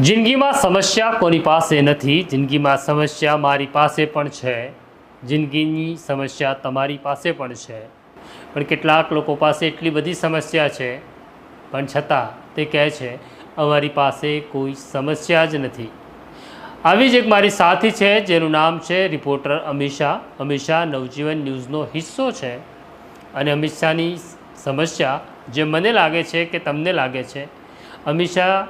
જિંદગીમાં સમસ્યા કોની પાસે નથી? જિંદગીમાં સમસ્યા મારી પાસે પણ છે. જિંદગીની સમસ્યા તમારી પાસે પણ છે. પણ કેટલાક લોકો પાસે એટલી બધી સમસ્યા છે. પણ છતાં તે કહે છે, અમારી પાસે કોઈ સમસ્યા જ નથી. આવી જ એક મારી સાથી છે, જેનું નામ છે રિપોર્ટર અમિશા અમિશા નવજીવન ન્યૂઝનો હિસ્સો છે. અને અમીષાની સમસ્યા જે મને લાગે છે કે તમને લાગે છે. અમીષા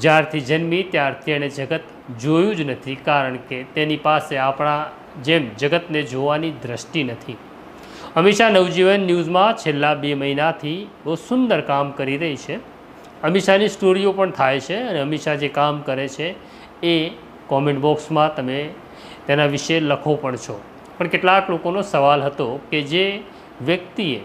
જ્યારથી જન્મી ત્યારથી એણે જગત જોયું જ નથી, કારણ કે તેની પાસે આપણા જેમ જગતને જોવાની દ્રષ્ટિ નથી. અમીષા નવજીવન ન્યૂઝમાં છેલ્લા બે મહિનાથી બહુ સુંદર કામ કરી રહી છે. અમીષાની સ્ટોરીઓ પણ થાય છે અને અમીષા જે કામ કરે છે એ કોમેન્ટ બોક્સમાં તમે તેના વિશે લખો પણ છો. પણ કેટલાક લોકોનો સવાલ હતો કે જે વ્યક્તિએ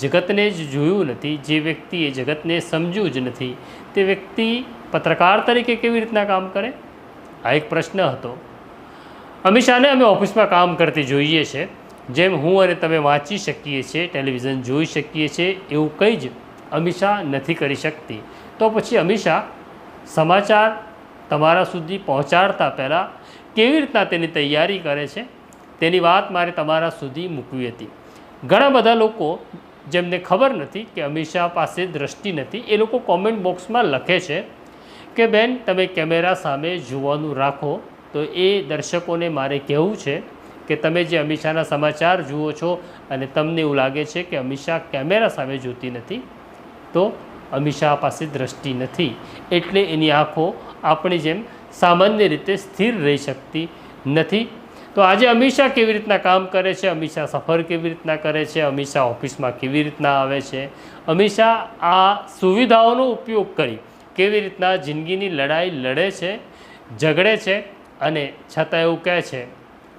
જગતને જ જોયું નથી, જે વ્યક્તિએ જગતને સમજ્યું જ નથી, તે વ્યક્તિ પત્રકાર તરીકે કેવી રીતના કામ કરે? આ એક પ્રશ્ન હતો. અમીષાને અમે ઓફિસમાં કામ કરતી જોઈએ છે. જેમ હું અને તમે વાંચી શકીએ છીએ, ટેલિવિઝન જોઈ શકીએ છીએ, એવું કંઈ જ અમીષા નથી કરી શકતી. તો પછી અમીષા સમાચાર તમારા સુધી પહોંચાડતા પહેલાં કેવી રીતના તેની તૈયારી કરે છે? તેની વાત મારે તમારા સુધી મૂકવી હતી. ઘણા બધા લોકો જેમને ખબર નથી કે અમીષા પાસે દ્રષ્ટિ નથી, એ લોકો કોમેન્ટ બોક્સમાં લખે છે કે બેન, તમે કેમેરા સામે જોવાનું રાખો, તો એ દર્શકોને મારે કહેવું છે કે તમે જે અમીષાના સમાચાર જુઓ છો અને તમને એવું લાગે છે કે અમીષા કેમેરા સામે જોતી નથી, તો અમીષા પાસે દ્રષ્ટિ નથી. એટલે એની આંખો આપણી જેમ સામાન્ય રીતે સ્થિર રહી શકતી નથી. તો આજે અમીષા કેવી રીતના કામ કરે છે અમીષા સફર કેવી રીતના કરે છે અમીષા ઓફિસમાં કેવી રીતના આવે છે? અમીષા આ સુવિધાઓનો ઉપયોગ કરી કેવી રીતના જિંદગીની લડાઈ લડે છે, ઝઘડે છે અને છતાં એવું કહે છે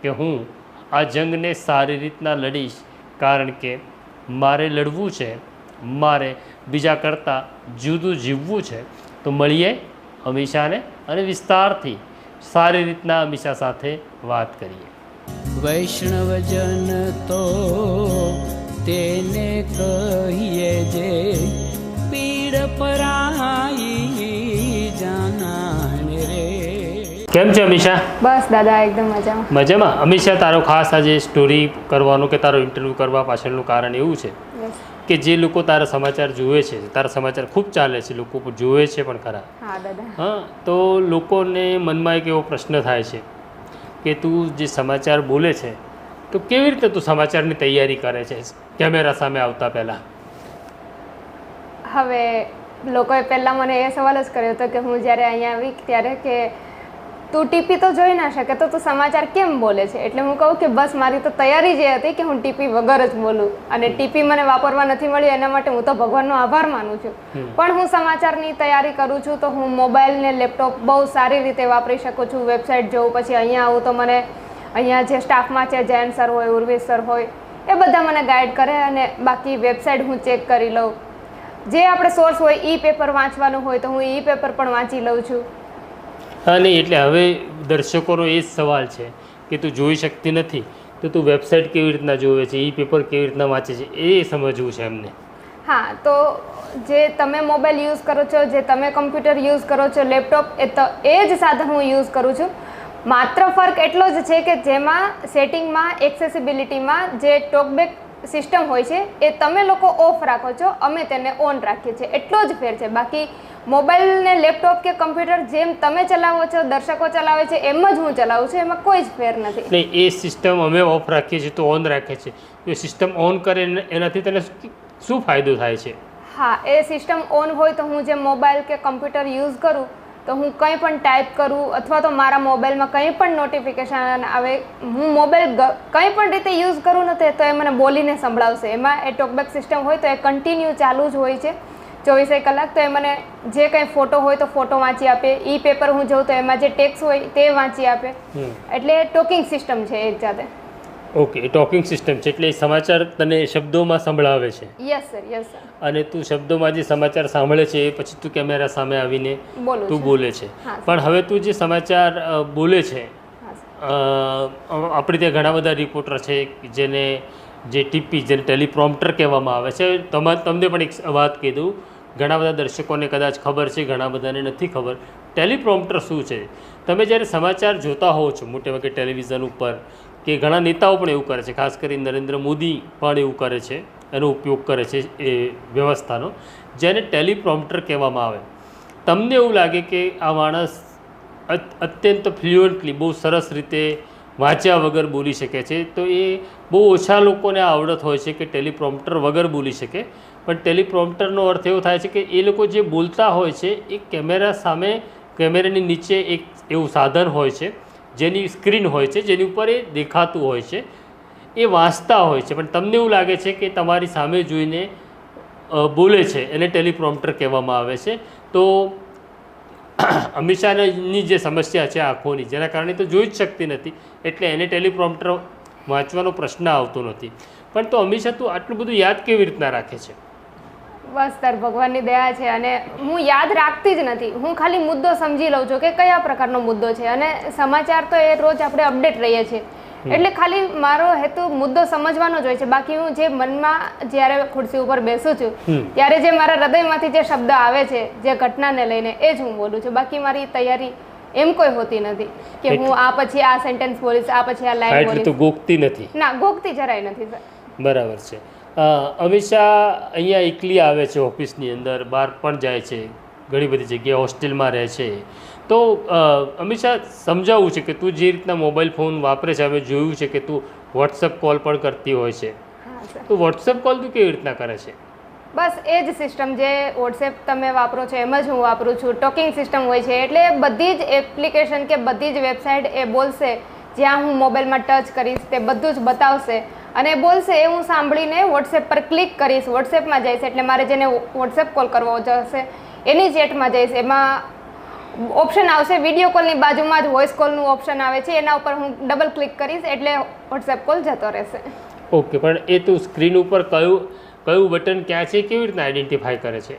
કે હું આ જંગને સારી રીતના લડીશ કારણ કે મારે લડવું છે, મારે બીજા કરતાં જુદું જીવવું છે. તો મળીએ અમીષાને અને વિસ્તારથી સારી રીતના અમીષા સાથે વાત કરીએ. વૈષ્ણવજન તો તેને કહીએ જે પીડ પરાઈ જાનાને રે. કેમ છે અમીષા? બસ દાદા એકદમ મજામાં. મજામાં? અમીષા તારો ખાસ આજે સ્ટોરી કરવાનો કે તારો ઇન્ટરવ્યૂ કરવા પાછળનું કારણ એવું છે? કે જે લોકો તારા સમાચાર જુએ છે તારા સમાચાર ખૂબ ચાલે છે લોકો જુએ છે પણ ખરા. હા હા તો લોકોને મનમાં એક એવો પ્રશ્ન થાય છે કે તું જે સમાચાર બોલે છે તો કેવી રીતે તું સમાચારની તૈયારી કરે છે? કેમેરા સામે આવતા પહેલાં. હવે લોકોએ પહેલાં મને એ સવાલ જ કર્યો હતો કે હું જ્યારે અહીંયા આવી ત્યારે કે તું ટીપી તો જોઈ ના શકે તો તું સમાચાર કેમ બોલે છે? એટલે હું કહું કે બસ મારી તો તૈયારી જ એ હતી કે હું ટીપી વગર જ બોલું. અને ટીપી મને વાપરવા નથી મળી એના માટે હું તો ભગવાનનો આભાર માનું છું. પણ હું સમાચારની તૈયારી કરું છું તો હું મોબાઈલ ને લેપટોપ બહુ સારી રીતે વાપરી શકું છું. વેબસાઇટ જોઉં પછી અહીંયા આવું તો મને અહીંયા જે સ્ટાફમાં છે જયંત સર હોય ઉર્વી સર હોય એ બધા મને ગાઈડ કરે અને બાકી વેબસાઇટ હું ચેક કરી લઉં. જે આપણે સોર્સ હોય ઈ પેપર વાંચવાનું હોય તો હું ઈ પેપર પણ વાંચી લઉં છું. હા નહીં એટલે હવે દર્શકોનો એ જ સવાલ છે કે તું જોઈ શકતી નથી તો તું વેબસાઇટ કેવી રીતના જોવે છે ઈ પેપર કેવી રીતના વાંચે છે એ સમજવું છે એમને. હા તો જે તમે મોબાઈલ યુઝ કરો છો જે તમે કમ્પ્યુટર યુઝ કરો છો લેપટોપ એ તો એ જ સાધન હું યુઝ કરું છું. માત્ર ફરક એટલો જ છે કે જેમાં સેટિંગમાં એક્સેસિબિલિટીમાં જે ટોકબેક સિસ્ટમ હોય છે એ તમે લોકો ઓફ રાખો છો અમે તેને ઓન રાખીએ છીએ. એટલો જ ફેર છે. બાકી મોબાઈલ ને લેપટોપ કે કમ્પ્યુટર જેમ તમે ચલાવો છો દર્શકો ચલાવે છે એમ જ હું ચલાવું છું એમાં કોઈ જ ફેર નથી. એટલે એ સિસ્ટમ અમે ઓફ રાખીએ છીએ તો ઓન રાખે છે. એ સિસ્ટમ ઓન કરે એનાથી તને શું ફાયદો થાય છે? હા એ સિસ્ટમ ઓન હોય તો હું જે મોબાઈલ કે કમ્પ્યુટર યુઝ કરું તો હું કંઈ પણ ટાઈપ કરું અથવા તો મારા મોબાઈલમાં કંઈ પણ નોટિફિકેશન આવે હું મોબાઈલ કંઈ પણ રીતે યુઝ કરું ને તો એ મને બોલીને સંભળાવશે. એમાં એ ટોકબેક સિસ્ટમ હોય તો એ કન્ટિન્યુ ચાલુ જ હોય છે ચોવીસે કલાક. તો એ મને જે કંઈ ફોટો હોય તો ફોટો વાંચી આપે. ઈ પેપર હું જોઉં તો એમાં જે ટેક્સ હોય તે વાંચી આપે. એટલે ટોકિંગ સિસ્ટમ છે એક જાતે. ઓકે ટોકિંગ સિસ્ટમ છે એટલે સમાચાર તને શબ્દોમાં સંભળાવે છે? યસ સર યસ સર અને તું શબ્દોમાં જે સમાચાર સાંભળે છે એ પછી તું કેમેરા સામે આવીને તું બોલે છે. પણ હવે તું જે સમાચાર બોલે છે આપણે ત્યાં ઘણા બધા રિપોર્ટર છે જેને જે ટીપી જેને ટેલિપ્રોમ્પ્ટર કહેવામાં આવે છે. તમારે તમને પણ એક વાત કીધું ઘણા બધા દર્શકોને કદાચ ખબર છે ઘણા બધાને નથી ખબર. ટેલિપ્રોમ્પ્ટર શું છે? તમે જ્યારે સમાચાર જોતા હોવ છો મોટે ભાગે ટેલિવિઝન ઉપર કે ઘણા નેતાઓ પણ એવું કરે છે. ખાસ કરી નરેન્દ્ર મોદી પણ એવું કરે છે, એનો ઉપયોગ કરે છે એ વ્યવસ્થાનો, જેને ટેલિપ્રોમ્પ્ટર કહેવામાં આવે. તમને એવું લાગે કે આ માણસ અત- અત્યંત ફ્લુઅન્ટલી બહુ સરસ રીતે વાંચ્યા વગર બોલી શકે છે? તો એ બહુ ઓછા લોકોને આવડત હોય છે કે ટેલિપ્રોમ્પ્ટર વગર બોલી શકે. પણ ટેલિપ્રોમ્પ્ટરનો અર્થ એવો થાય છે કે એ લોકો જે બોલતા હોય છે, એ કેમેરા સામે, કેમેરાની નીચે એક એવું સાધન હોય છે. જેની સ્ક્રીન હોય છે, જેની ઉપર એ દેખાતું હોય છે, એ વાંચતા હોય છે. પણ તમને એવું લાગે છે કે તમારી સામે જોઈને બોલે છે, એને ટેલિપ્રોમ્પ્ટર કહેવામાં આવે છે. તો અમિત જે સમસ્યા છે આંખોની, જેના કારણે તો જોઈ જ શકતી નથી, એટલે એને ટેલિપ્રોમ્પ્ટર વાંચવાનો પ્રશ્ન આવતો નથી. પણ તો શાહ તું આટલું બધું યાદ કેવી રીતના રાખે છે? બસ તાર ભગવાનની દયા છે અને હું યાદ રાખતી જ નથી. હું ખાલી મુદ્દો સમજી લઉં છું કે કયા પ્રકારનો મુદ્દો છે અને સમાચાર તો એ રોજ આપણે અપડેટ રહીએ છીએ. એટલે ખાલી મારો હેતુ મુદ્દો સમજવાનો જ હોય છે. બાકી હું જે મનમાં જ્યારે ખુરશી ઉપર બેસું છું ત્યારે જે મારા હૃદયમાંથી જે શબ્દ આવે છે જે ઘટનાને લઈને એ જ હું બોલું છું. બાકી મારી તૈયારી એમ કોઈ હોતી નથી કે હું આ પછી આ સેન્ટેન્સ બોલીશ આ પછી આ લાઈન એટલે તું બોલીશ. ગોખતી નથી. ના ગોખતી જરાય નથી સર. બરાબર છે. અ, અમિત શાહ અહીંયા એકલી આવે છે ઓફિસની અંદર બહાર પણ જાય છે ઘણી બધી જગ્યાએ હોસ્ટેલમાં રહે છે. તો અ, અમિત શાહ સમજાવવું છે કે તું જે રીતના મોબાઈલ ફોન વાપરે છે અમે જોયું છે કે તું વોટ્સઅપ કોલ પણ કરતી હોય છે. તો વોટ્સઅપ કોલ તું કેવી રીતના કરે છે? બસ એ જ સિસ્ટમ જે વોટ્સએપ તમે વાપરો છો એમ જ હું વાપરું છું. ટોકિંગ સિસ્ટમ હોય છે એટલે બધી જ એપ્લિકેશન કે બધી જ વેબસાઇટ એ બોલશે જ્યાં હું મોબાઈલમાં ટચ કરીશ તે બધું જ બતાવશે. અને બોલશે એ હું સાંભળીને વોટ્સએપ પર ક્લિક કરીશ. વોટ્સએપમાં જઈશ એટલે મારે જેને વોટ્સએપ કોલ કરવો જશે એની ચેટમાં જઈશ. એમાં ઓપ્શન આવશે વીડિયો કોલની બાજુમાં જ વોઇસ કોલનું ઓપ્શન આવે છે. એના ઉપર હું ડબલ ક્લિક કરીશ એટલે વોટ્સએપ કોલ જતો રહેશે. ઓકે પણ એ તું સ્ક્રીન ઉપર કયું કયું બટન ક્યાં છે કેવી રીતના આઈડેન્ટિફાય કરે છે?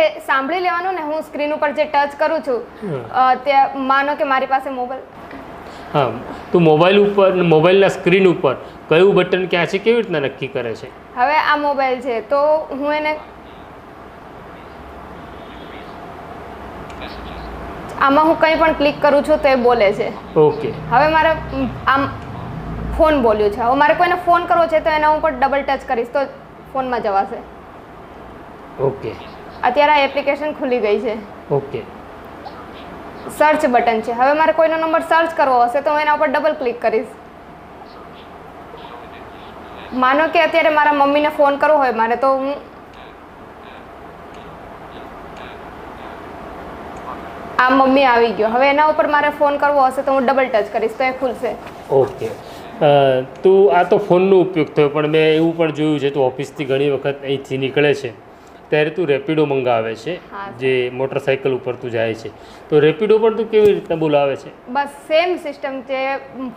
એ સાંભળી લેવાનું ને હું સ્ક્રીન ઉપર જે ટચ કરું છું તે ત્યાં માનો કે મારી પાસે મોબાઈલ હા તું મોબાઈલ ઉપર મોબાઈલના સ્ક્રીન ઉપર કયું બટન ક્યાં છે કેવી રીતના નક્કી કરે છે? હવે આ મોબાઈલ છે તો હું એને આમાં હું કંઈ પણ ક્લિક કરું છું તો એ બોલે છે. ઓકે. હવે મારે આમ ફોન બોલ્યું છે. હવે મારે કોઈને ફોન કરવો છે તો એના ઉપર ડબલ ટચ કરીશ તો ફોનમાં જવાશે. ઓકે. અત્યારે આ એપ્લિકેશન ખુલી ગઈ છે. ઓકે. સર્ચ બટન છે. હવે મારે કોઈનો નંબર સર્ચ કરવો હશે તો હું એના ઉપર ડબલ ક્લિક કરીશ. માનો કે અત્યારે મારા મમ્મીને ફોન કરવો હોય મારે તો હું આ મમ્મી આવી ગયો. હવે એના ઉપર મારે ફોન કરવો હશે તો હું ડબલ ટચ કરીશ તો એ ખુલશે. ઓકે. તું આ તો ફોનનો ઉપયોગ થયો, પણ મેં એવું પણ જોયું છે, તું ઓફિસથી ઘણી વખત અહીંથી નીકળે છે. ત્યારે તું રેપિડો મંગાવે છે. જે મોટરસાઇકલ ઉપર તું જાય છે. તો રેપિડો પણ તું કેવી રીતના બોલાવે છે? બસ સેમ સિસ્ટમ જે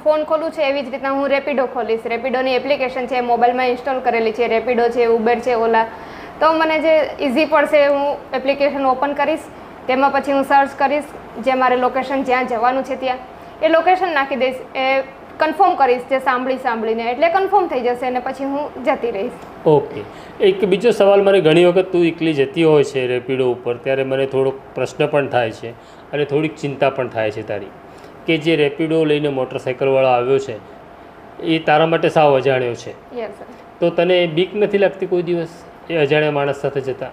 ફોન ખોલું છે એવી જ રીતના હું રેપિડો ખોલીશ. રેપિડોની એપ્લિકેશન છે મોબાઈલમાં ઇન્સ્ટોલ કરેલી છે રેપિડો છે ઉબેર છે ઓલા. તો મને જે ઇઝી પડશે હું એપ્લિકેશન ઓપન કરીશ. તેમાં પછી હું સર્ચ કરીશ જે મારે લોકેશન જ્યાં જવાનું છે ત્યાં. એ લોકેશન નાખી દઈશ. એ કન્ફર્મ કરીશ જે સાંભળી સાંભળીને. એટલે કન્ફર્મ થઈ જશે અને પછી હું જતી રહીશ. ઓકે. એક બીજો સવાલ મને ઘણી વખત તું એકલી જતી હોય છે રેપિડો ઉપર ત્યારે મને થોડોક પ્રશ્ન પણ થાય છે અને થોડીક ચિંતા પણ થાય છે તારી. કે જે રેપિડો લઈને મોટરસાઇકલવાળો આવ્યો છે એ તારા માટે સાવ અજાણ્યો છે. તો તને બીક નથી લાગતી કોઈ દિવસ? એ અજાણ્યા માણસ સાથે જતા?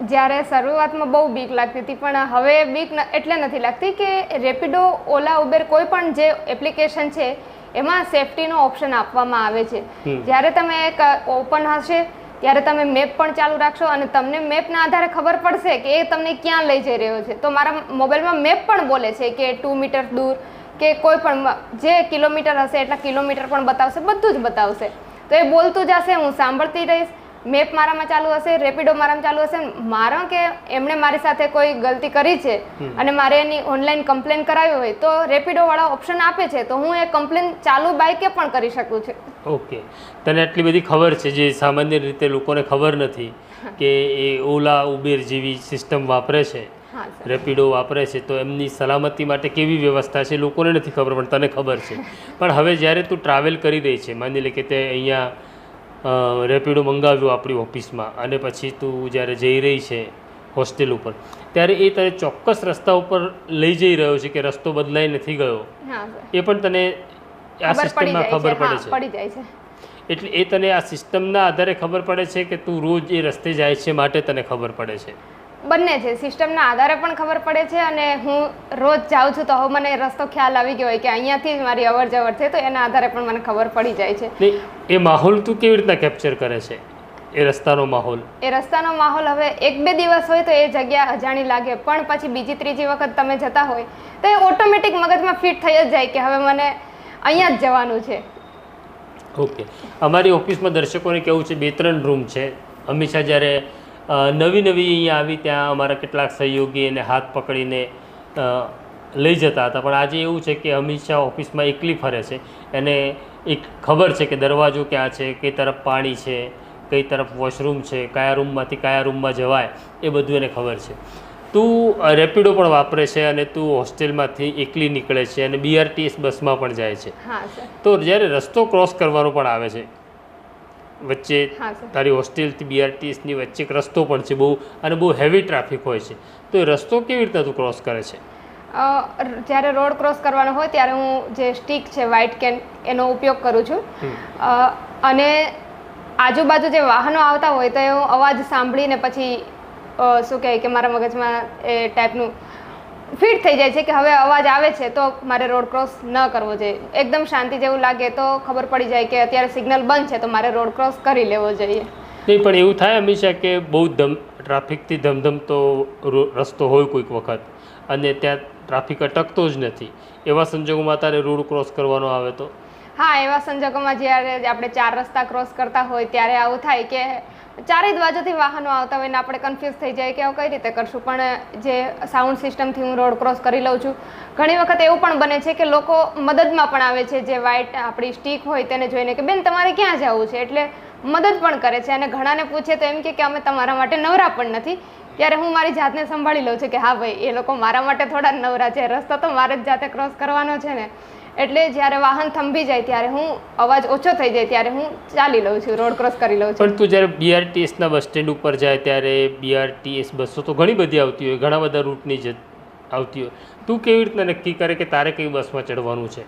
જ્યારે શરૂઆતમાં બહુ બીક લાગતી હતી પણ હવે બીક એટલે નથી લાગતી કે રેપિડો ઓલા ઉબેર કોઈ પણ જે એપ્લિકેશન છે એમાં સેફટીનો ઓપ્શન આપવામાં આવે છે. જ્યારે તમે એક ઓપન હશે ત્યારે તમે મેપ પણ ચાલુ રાખશો અને તમને મેપના આધારે ખબર પડશે કે એ તમને ક્યાં લઈ જઈ રહ્યો છે. તો મારા મોબાઈલમાં મેપ પણ બોલે છે કે ટુ મીટર દૂર કે કોઈ પણ જે કિલોમીટર હશે એટલા કિલોમીટર પણ બતાવશે બધું જ બતાવશે. તો એ બોલતું જશે હું સાંભળતી રહીશ. મેપ મારામાં ચાલુ હશે રેપિડો મારામાં ચાલુ હશે મારો કે એમણે મારી સાથે કોઈ ગલતી કરી છે અને મારે એની ઓનલાઈન કમ્પ્લેન કરાવી હોય તો રેપિડો વાળા ઓપ્શન આપે છે તો હું એ કમ્પ્લેન ચાલુ બાઇકે પણ કરી શકું છું? ઓકે તને આટલી બધી ખબર છે જે સામાન્ય રીતે લોકોને ખબર નથી કે એ ઓલા ઉબેર જેવી સિસ્ટમ વાપરે છે રેપિડો વાપરે છે તો એમની સલામતી માટે કેવી વ્યવસ્થા છે લોકોને નથી ખબર પણ તને ખબર છે. પણ હવે જ્યારે તું ટ્રાવેલ કરી રહી છે માની લે કે તે અહીંયા રેપિડો મંગાવ્યું આપણી ઓફિસમાં અને પછી તું જ્યારે જઈ રહી છે હોસ્ટેલ ઉપર ત્યારે એ તને ચોક્કસ રસ્તા ઉપર લઈ જઈ રહ્યો છે કે રસ્તો બદલાઈ નથી ગયો? એ પણ તને આ સિસ્ટમમાં ખબર પડે છે. એટલે એ તને આ સિસ્ટમના આધારે ખબર પડે છે કે તું રોજ એ રસ્તે જાય છે માટે તને ખબર પડે છે. બંને છે. સિસ્ટમના આધારે પણ ખબર પડે છે અને હું રોજ જાઉં છું તો હવે મને રસ્તો ખ્યાલ આવી ગયો હોય કે અહીંયાથી જ મારી અવર જવર છે તો એના આધારે પણ મને ખબર પડી જાય છે. એ માહોલ તું કેવી રીતના કેપ્ચર કરે છે? એ રસ્તાનો માહોલ. એ રસ્તાનો માહોલ હવે એક બે દિવસ હોય તો એ જગ્યા અજાણી લાગે પણ પછી બીજી ત્રીજી વખત તમે જતા હોય તો એ ઓટોમેટિક મગજમાં ફિટ થઈ જ જાય કે હવે મને અહીંયા જ જવાનું છે. ઓકે. અમારી ઓફિસમાં દર્શકોને કેવું છે બે ત્રણ રૂમ છે. હંમેશા જ્યારે નવી નવી અહીંયા આવી ત્યાં અમારા કેટલાક સહયોગી એને હાથ પકડીને લઈ જતા હતા. પણ આજે એવું છે કે હંમેશા ઓફિસમાં એકલી ફરે છે. એને એક ખબર છે કે દરવાજો ક્યાં છે કઈ તરફ પાણી છે કઈ તરફ વોશરૂમ છે કયા રૂમમાંથી કયા રૂમમાં જવાય એ બધું એને ખબર છે. તું રેપિડો પણ વાપરે છે અને તું હોસ્ટેલમાંથી એકલી નીકળે છે અને બીઆરટીએસ બસમાં પણ જાય છે. તો જ્યારે રસ્તો ક્રોસ કરવાનો પણ આવે છે વચ્ચે તારી હોસ્ટેલથી બીઆરટીએસની વચ્ચે એક રસ્તો પણ છે બહુ અને બહુ હેવી ટ્રાફિક હોય છે. તો એ રસ્તો કેવી રીતે તું ક્રોસ કરે છે? જ્યારે રોડ ક્રોસ કરવાનો હોય ત્યારે હું જે સ્ટીક છે વ્હાઇટ કેન એનો ઉપયોગ કરું છું. અને આજુબાજુ જે વાહનો આવતા હોય તો એ હું અવાજ સાંભળીને પછી શું કહેવાય કે મારા મગજમાં એ ટાઈપનું ફિટ થઈ જાય છે કે હવે અવાજ આવે છે તો મારે રોડ ક્રોસ ન કરવો જોઈએ. એકદમ શાંતિ જેવું લાગે તો ખબર પડી જાય કે અત્યારે સિગ્નલ બંધ છે તો મારે રોડ ક્રોસ કરી લેવો જોઈએ. નહીં પણ એવું થાય હંમેશા કે બહુ ધમ ટ્રાફિકથી ધમધમતો રસ્તો હોય કોઈક વખત. અને ત્યાં ટ્રાફિક અટકતો જ નથી. એવા સંજોગોમાં તારે રોડ ક્રોસ કરવાનો આવે તો? હા એવા સંજોગોમાં જ્યારે આપણે ચાર રસ્તા ક્રોસ કરતા હોય ત્યારે આવું થાય કે ચારેય બાજુથી વાહનો આવતા હોય ને આપણે કન્ફ્યુઝ થઈ જાય કે હવે કઈ રીતે કરશું. પણ જે સાઉન્ડ સિસ્ટમથી હું રોડ ક્રોસ કરી લઉં છું. ઘણી વખત એવું પણ બને છે કે લોકો મદદમાં પણ આવે છે. જે વ્હાઇટ આપણી સ્ટીક હોય તેને જોઈને કે, બેન, તમારે ક્યાં જવું છે? એટલે મદદ પણ કરે છે. અને ઘણાને પૂછે તો એમ કે અમે તમારા માટે નવરા પણ નથી. ત્યારે હું મારી જાતને સંભાળી લઉં છું કે, હા, ભાઈ, એ લોકો મારા માટે થોડા નવરા છે. રસ્તો તો મારે જ જાતે ક્રોસ કરવાનો છે ને. એટલે જ્યારે વાહન થંભી જાય ત્યારે હું અવાજ ઓછો થઈ જાય ત્યારે હું ચાલી લઉં છું રોડ ક્રોસ કરી લઉં છું. પણ તું જ્યારે બીઆરટીએસના બસ સ્ટેન્ડ ઉપર જાય ત્યારે બીઆરટીએસ બસો તો ઘણી બધી આવતી હોય ઘણા બધા રૂટની જ આવતી હોય. તું કેવી રીતના નક્કી કરે કે તારે કઈ બસમાં ચડવાનું છે?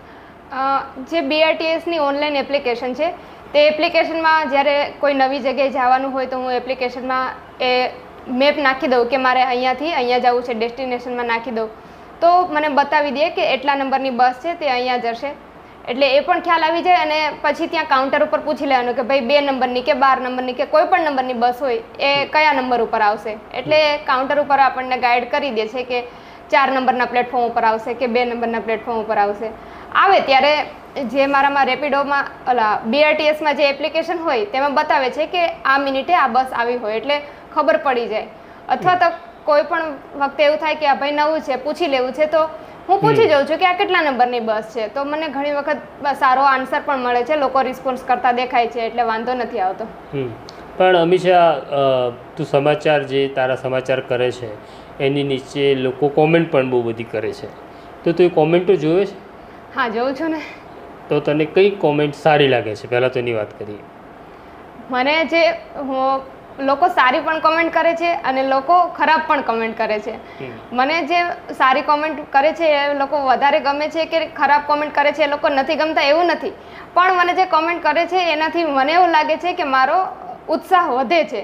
જે બીઆરટીએસની ઓનલાઈન એપ્લિકેશન છે તે એપ્લિકેશનમાં જ્યારે કોઈ નવી જગ્યાએ જવાનું હોય તો હું એપ્લિકેશનમાં એ મેપ નાખી દઉં કે મારે અહીંયાથી અહીંયા જવું છે ડેસ્ટિનેશનમાં નાખી દઉં. તો મને બતાવી દે કે એટલા નંબરની બસ છે તે અહીંયા જશે. એટલે એ પણ ખ્યાલ આવી જાય અને પછી ત્યાં કાઉન્ટર ઉપર પૂછી લેવાનું કે ભાઈ બે નંબરની કે બાર નંબરની કે કોઈ પણ નંબરની બસ હોય એ કયા નંબર ઉપર આવશે? એટલે કાઉન્ટર ઉપર આપણને ગાઈડ કરી દે છે કે ચાર નંબરના પ્લેટફોર્મ ઉપર આવશે કે બે નંબરના પ્લેટફોર્મ ઉપર આવશે. આવે ત્યારે જે મારામાં રેપિડોમાં ઓલા બીઆરટીએસમાં જે એપ્લિકેશન હોય તેમાં બતાવે છે કે આ મિનિટે આ બસ આવી હોય એટલે ખબર પડી જાય. અથવા તો કોઈ પણ વખતે એવું થાય કે આ ભાઈ નવું છે પૂછી લેવું છે તો હું પૂછી જાઉં છું કે આ કેટલા નંબરની બસ છે. તો મને ઘણી વખત સારો આન્સર પણ મળે છે લોકો રિસ્પોન્સ કરતા દેખાય છે એટલે વાંધો નથી આવતો. પણ હંમેશા તું સમાચાર જે તારા સમાચાર કરે છે એની નીચે લોકો કોમેન્ટ પણ બહુ બધી કરે છે. તો તું એ કોમેન્ટો જોવે છે? હા જોઉં છું ને. તો તને કઈ કોમેન્ટ સારી લાગે છે? પહેલાં તો એની વાત કરીએ. મને જે હું લોકો સારી પણ કમેન્ટ કરે છે અને લોકો ખરાબ પણ કમેન્ટ કરે છે. મને જે સારી કોમેન્ટ કરે છે એ લોકો વધારે ગમે છે કે ખરાબ કોમેન્ટ કરે છે એ લોકો નથી ગમતા એવું નથી. પણ મને જે કોમેન્ટ કરે છે એનાથી મને એવું લાગે છે કે મારો ઉત્સાહ વધે છે.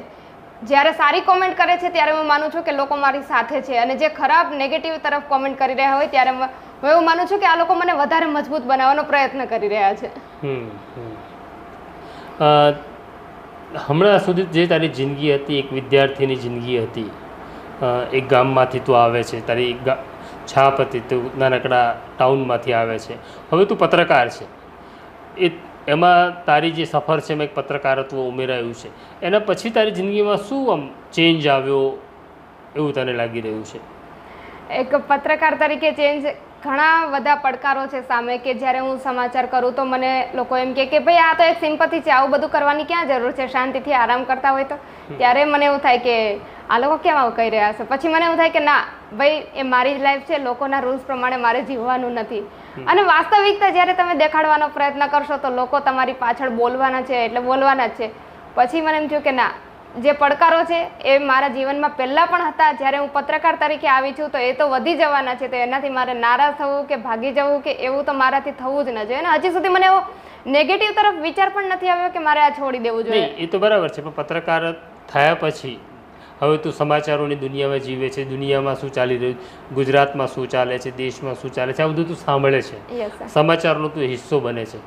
જ્યારે સારી કોમેન્ટ કરે છે ત્યારે હું માનું છું કે લોકો મારી સાથે છે અને જે ખરાબ નેગેટિવ તરફ કોમેન્ટ કરી રહ્યા હોય ત્યારે હું એવું માનું છું કે આ લોકો મને વધારે મજબૂત બનાવવાનો પ્રયત્ન કરી રહ્યા છે. હમણાં સુધી જે તારી જિંદગી હતી, એક વિદ્યાર્થીની જિંદગી હતી એક ગામમાંથી તું આવે છે, તારી છાપ હતી, તું નાનકડા ટાઉનમાંથી આવે છે. હવે તું પત્રકાર છે. એ, એમાં તારી જે સફર છે, એમાં એક પત્રકારત્વ ઉમેરાયું છે. એના પછી તારી જિંદગીમાં શું આમ ચેન્જ આવ્યો એવું તને લાગી રહ્યું છે? એક પત્રકાર તરીકે ચેન્જ ઘણા બધા પડકારો છે સામે કે જ્યારે હું સમાચાર કરું તો મને લોકો એમ કે કે ભાઈ આ તો એક સિમ્પથી છે આવું બધું કરવાની ક્યાં જરૂર છે? શાંતિથી આરામ કરતા હોય તો. ત્યારે મને એવું થાય કે આ લોકો કેમ આવું કહી રહ્યા છે? પછી મને એવું થાય કે ના ભાઈ એ મારી જ લાઈફ છે લોકોના રૂલ્સ પ્રમાણે મારે જીવવાનું નથી. અને વાસ્તવિકતા જ્યારે તમે દેખાડવાનો પ્રયત્ન કરશો તો લોકો તમારી પાછળ બોલવાના છે એટલે બોલવાના જ છે. પછી મને એમ થયું કે ના જે પડકારો છે એ મારા જીવનમાં પહેલાં પણ હતા. જ્યારે હું પત્રકાર તરીકે આવી છું તો એ તો વધી જવાના છે. તો એનાથી મારે નારાજ થવું કે ભાગી જવું કે એવું તો મારાથી થવું જ ન જોઈએ. અને હજી સુધી મને એવો નેગેટિવ તરફ વિચાર પણ નથી આવ્યો કે મારે આ છોડી દેવું જોઈએ. એ તો બરાબર છે. પણ પત્રકાર થયા પછી હવે તું સમાચારોની દુનિયામાં જીવે છે. દુનિયામાં શું ચાલી રહ્યું ગુજરાતમાં શું ચાલે છે? દેશમાં શું ચાલે છે? આ બધું તું સાંભળે છે. સમાચારનો તું હિસ્સો બને છે.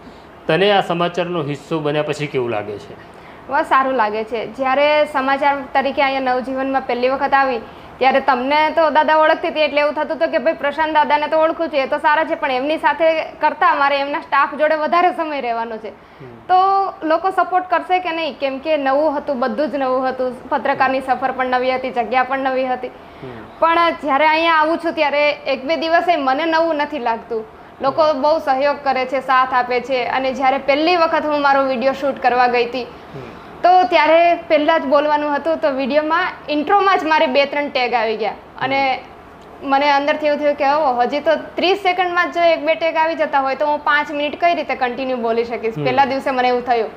તને આ સમાચારનો હિસ્સો બન્યા પછી કેવું લાગે છે? સારું લાગે છે. જ્યારે સમાચાર તરીકે અહીંયા નવજીવનમાં પહેલી વખત આવી ત્યારે તમને તો દાદા ઓળખતી હતી એટલે એવું થતું હતું કે ભાઈ પ્રશાંત દાદાને તો ઓળખું છું એ તો સારા છે પણ એમની સાથે કરતા મારે એમના સ્ટાફ જોડે વધારે સમય રહેવાનો છે. તો લોકો સપોર્ટ કરશે કે નહીં? કેમ કે નવું હતું બધું જ નવું હતું. પત્રકારની સફર પણ નવી હતી જગ્યા પણ નવી હતી. પણ જ્યારે અહીંયા આવું છું ત્યારે એક બે દિવસે મને નવું નથી લાગતું. લોકો બહુ સહયોગ કરે છે સાથ આપે છે. અને જ્યારે પહેલી વખત હું મારો વીડિયો શૂટ કરવા ગઈ હતી તો ત્યારે પહેલાં જ બોલવાનું હતું તો વિડીયોમાં ઇન્ટ્રોમાં જ મારે બે ત્રણ ટેગ આવી ગયા. અને મને અંદરથી એવું થયું કે ઓ હજી તો ત્રીસ સેકન્ડમાં જ જો એક બે ટેગ આવી જતા હોય તો હું પાંચ મિનિટ કઈ રીતે કન્ટિન્યુ બોલી શકીશ? પહેલા દિવસે મને એવું થયું.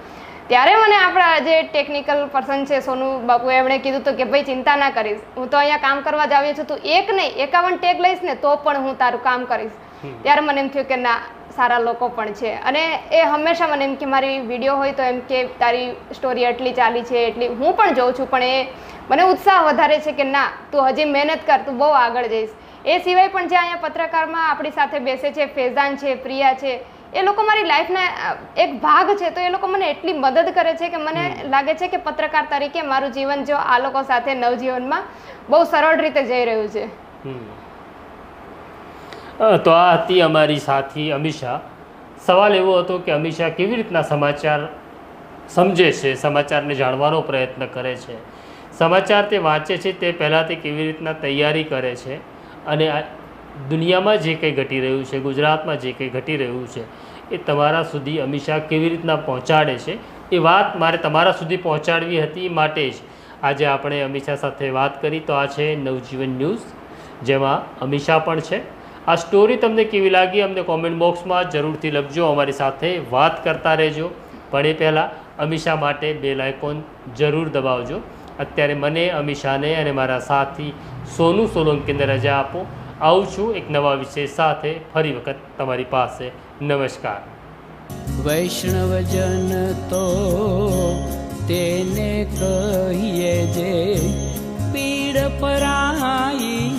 ત્યારે મને આપણા જે ટેકનિકલ પર્સન છે સોનુ બાપુ એમણે કીધું હતું કે ભાઈ ચિંતા ના કરીશ. હું તો અહીંયા કામ કરવા જ આવી છું. તું એક નહીં એકાવન ટેગ લઈશ ને તો પણ હું તારું કામ કરીશ. ત્યારે મને એમ થયું કે ના સારા લોકો પણ છે. અને એ હંમેશા મને એમ કે મારી વીડિયો હોય તો એમ કે તારી સ્ટોરી એટલી ચાલી છે એટલી હું પણ જોઉં છું પણ એ મને ઉત્સાહ વધારે છે કે ના તું હજી મહેનત કર તું બહુ આગળ જઈશ. એ સિવાય પણ જે અહીંયા પત્રકારમાં આપણી સાથે બેસે છે ફેઝાન છે પ્રિયા છે એ લોકો મારી લાઈફના એક ભાગ છે તો એ લોકો મને એટલી મદદ કરે છે કે મને લાગે છે કે પત્રકાર તરીકે મારું જીવન જો આ લોકો સાથે નવજીવનમાં બહુ સરળ રીતે જઈ રહ્યું છે. તો આ હતી અમારી સાથી અમીષા. સવાલ એવો હતો કે અમીષા કેવી રીતના સમાચાર સમજે છે, સમાચારને જાણવાનો પ્રયત્ન કરે છે? સમાચાર તે વાંચે છે, તે પહેલાં તે કેવી રીતના તૈયારી કરે છે? અને દુનિયામાં જે કંઈ ઘટી રહ્યું છે, ગુજરાતમાં જે કંઈ ઘટી રહ્યું છે, એ તમારા સુધી અમીષા કેવી રીતના પહોંચાડે છે? એ વાત મારે તમારા સુધી પહોંચાડવી હતી માટે જ. આજે આપણે અમીષા સાથે વાત કરી તો આ છે નવજીવન ન્યૂઝ, જેમાં અમીષા પણ છે. આ સ્ટોરી તમને કેવી લાગી અમને કોમેન્ટ બોક્સમાં જરૂરથી લખજો. અમારી સાથે વાત કરતા રહેજો. પણ એ પહેલાં અમીષા માટે બેલ આઇકોન જરૂર દબાવજો. અત્યારે મને, અમીષાને અને મારા સાથી સોનુ સોલંકીને રજા આપો. આવું છું એક નવા વિષય સાથે. ફરી વખત તમારી પાસે. નમસ્કાર. વૈષ્ણવજન તો તેને કહીએ જે પીડ પરાઈ